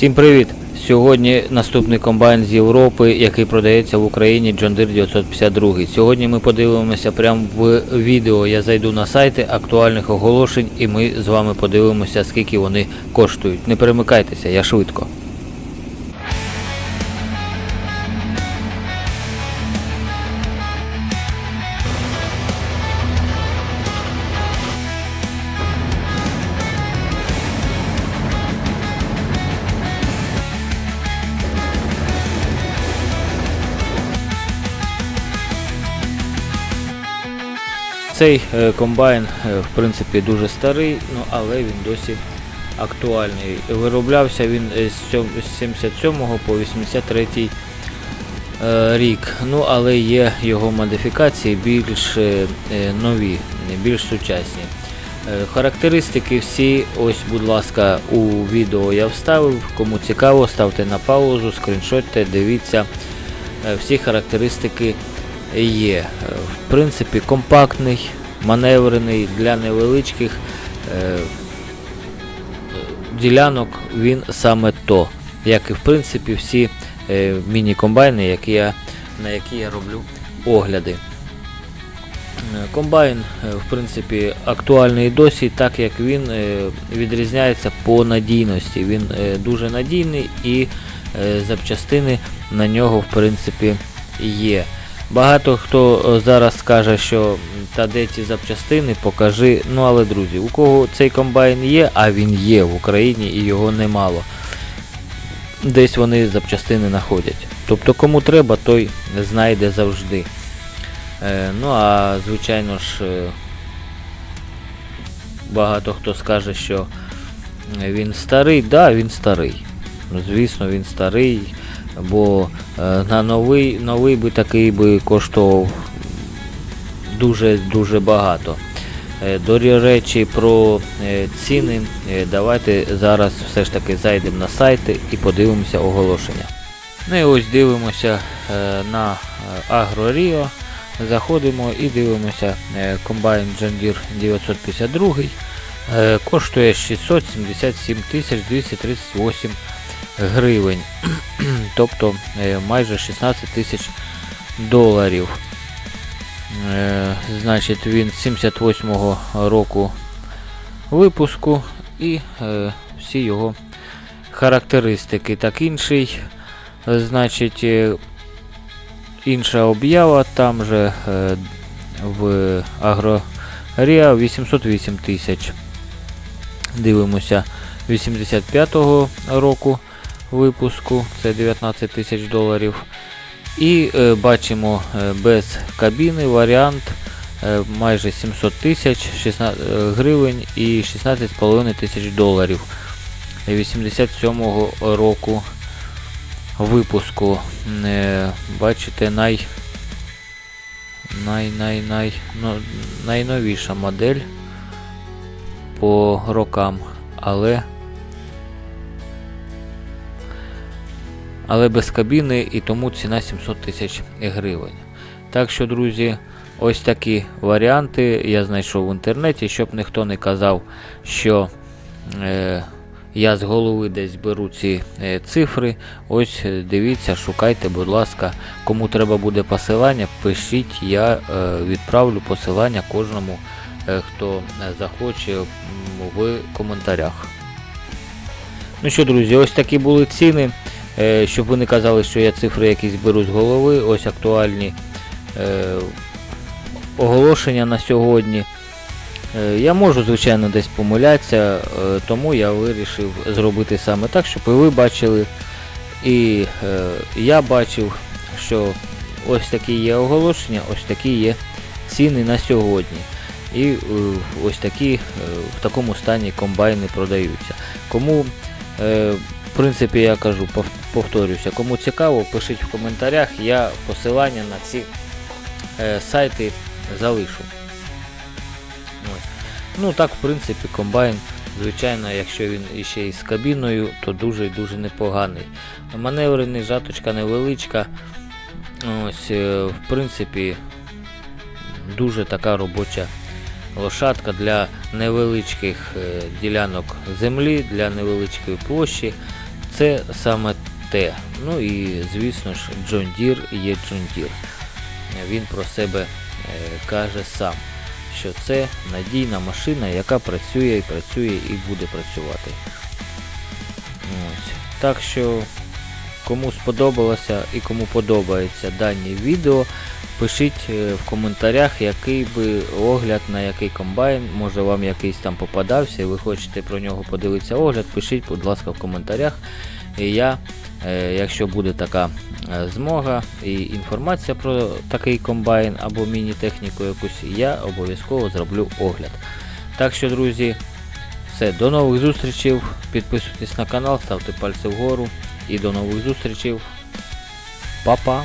Всім привіт! Сьогодні наступний комбайн з Європи, який продається в Україні John Deere 952. Сьогодні ми подивимося прямо в відео. Я зайду на сайти актуальних оголошень і ми з вами подивимося, скільки вони коштують. Не перемикайтеся, я швидко. Цей е, комбайн, е, в принципі, дуже старий, ну, але він досі актуальний. Вироблявся він з сьом- 77 по 83 е, рік. Ну, але є його модифікації більш нові, більш сучасні. Характеристики всі, ось, будь ласка, у відео я вставив. Кому цікаво, ставте на паузу, скріншотьте, дивіться. Всі характеристики є. В принципі, компактний, маневрений для невеличких е, ділянок він саме то. Як і в принципі всі е, міні-комбайни, які я, на які я роблю огляди. Е, Комбайн, в принципі, актуальний досі, так як він відрізняється по надійності. Він дуже надійний і запчастини на нього, в принципі, є. Багато хто е, зараз скаже, що та де ці запчастини, покажи. Ну але друзі, у кого цей комбайн є, а він є в Україні і його немало. Десь вони запчастини знаходять. Тобто кому треба, той знайде завжди. Е, ну а звичайно ж, е, багато хто скаже, що він старий, да, він старий. Звісно, він старий, бо е, на новий, новий би такий би коштував дуже-дуже багато. Е, До речі, про е, ціни, давайте зараз все ж таки зайдемо на сайти і подивимося оголошення. Ну і ось дивимося на Агроріо. Заходимо і дивимося комбайн John Deere 952. Е, Коштує 677 238 гривень, тобто е, майже 16 тисяч доларів. Е, Значить, він 78-го року випуску і е, всі його характеристики. Так інший, значить, інша об'ява, там же в Агроріа 808 тисяч. Дивимося 85-го року випуску, це 19 тисяч доларів. І е, бачимо е, без кабіни варіант е, майже 700 тисяч 16 е, гривень і 16,5 тисяч доларів 87-го року випуску. Е, бачите, най, най, най, най, ну, найновіша модель по рокам, але але без кабіни і тому ціна 700 тисяч гривень. Так що, друзі, ось такі варіанти я знайшов в інтернеті, щоб ніхто не казав, що е, я з голови десь беру ці е, цифри. Ось е, дивіться, шукайте, будь ласка, кому треба буде посилання, пишіть, я е, відправлю посилання кожному, е, хто захоче в коментарях. Ну що, друзі, ось такі були ціни. Е, Щоб ви не казали, що я цифри якісь беру з голови, ось актуальні е, оголошення на сьогодні. Е, Я можу, звичайно, десь помилятися, тому я вирішив зробити саме так, щоб і ви бачили, і я бачив, що ось такі є оголошення, ось такі є ціни на сьогодні. І ось такі в такому стані комбайни продаються. Кому в принципі, я кажу, повторюся, кому цікаво, пишіть в коментарях, я посилання на ці е, сайти залишу. Ну так, в принципі, комбайн, звичайно, якщо він іще із кабіною, то дуже і дуже непоганий. Маневрений, жаточка невеличка. Ось, е, в принципі, дуже така робоча лошадка для невеличких е, ділянок землі, для невеличкої площі. це саме те. Ну і звісно ж, John Deere є John Deere. Він про себе е, каже сам, що це надійна машина, яка працює і працює і буде працювати. Ось. Так що, кому сподобалося і кому подобається дані відео, пишіть е, в коментарях, який би огляд на який комбайн, може вам якийсь там попадався, і ви хочете про нього подивитися огляд, пишіть, будь ласка, в коментарях. І я, е, якщо буде така е, змога і інформація про такий комбайн або міні-техніку якусь, я обов'язково зроблю огляд. Так що, друзі, все, до нових зустрічей. Підписуйтесь на канал, ставте пальці вгору і до нових зустрічей. Па-па!